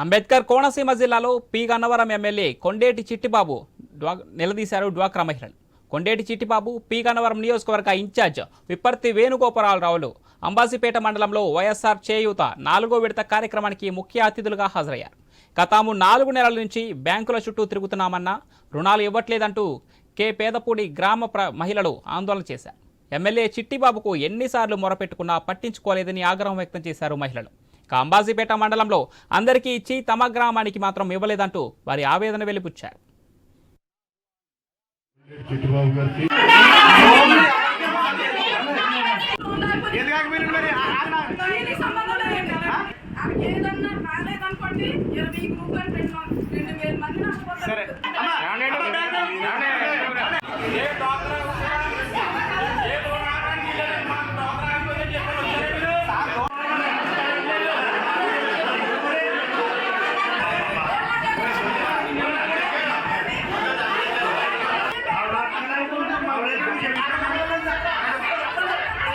అంబేద్కర్ కోనసీమ జిల్లాలో P. Gannavaram MLA Kondeti Chittibabu డ్వా నిలదీశారు డ్వాక్రా మహిళలు. కొండేటి చిట్టిబాబు పి. గన్నవరం నియోజకవర్గ ఇన్ఛార్జ్ విప్పర్తి వేణుగోపాలరావులు. అంబాజీపేట మండలంలో వైఎస్ఆర్ చేయూత నాలుగో విడత కార్యక్రమానికి ముఖ్య అతిథులుగా హాజరయ్యారు. గతాము నాలుగు నెలల నుంచి బ్యాంకుల చుట్టూ తిరుగుతున్నామన్నా రుణాలు ఇవ్వట్లేదంటూ కే. పేదపూడి గ్రామ ప్ర మహిళలు ఆందోళన చేశారు. ఎమ్మెల్యే చిట్టిబాబుకు ఎన్నిసార్లు మొరపెట్టుకున్నా పట్టించుకోలేదని ఆగ్రహం వ్యక్తం చేశారు మహిళలు. ఇక అంబాజీపేట మండలంలో అందరికీ ఇచ్చి తమ గ్రామానికి మాత్రం ఇవ్వలేదంటూ వారి ఆవేదన వెలిపుచ్చారు. ఏదన్నా రాలేదనుకోండి ఇరవై గ్రూప్ రెండు వేల మంది నష్టపోతారు